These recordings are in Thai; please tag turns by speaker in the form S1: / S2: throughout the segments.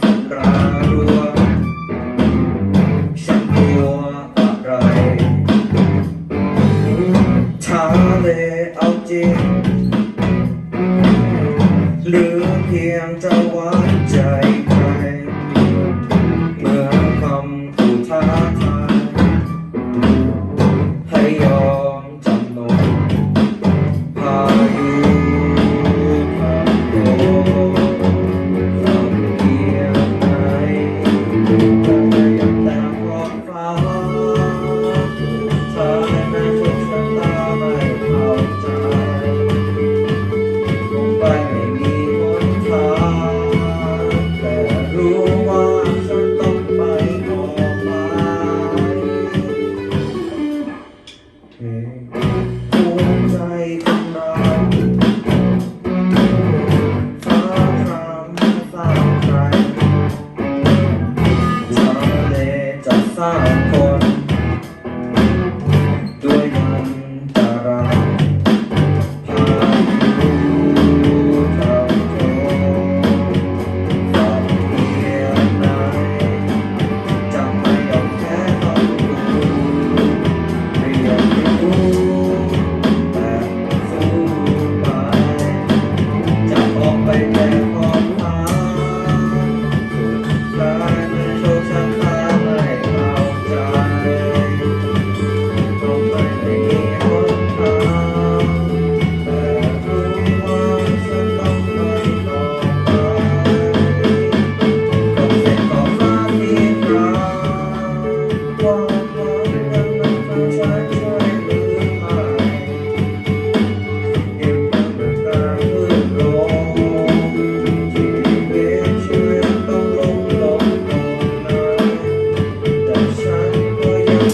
S1: สุรารัวฉันกลัวอะไรทะเลเอาจริงเหลือเพียงจะว่า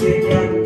S1: Amen.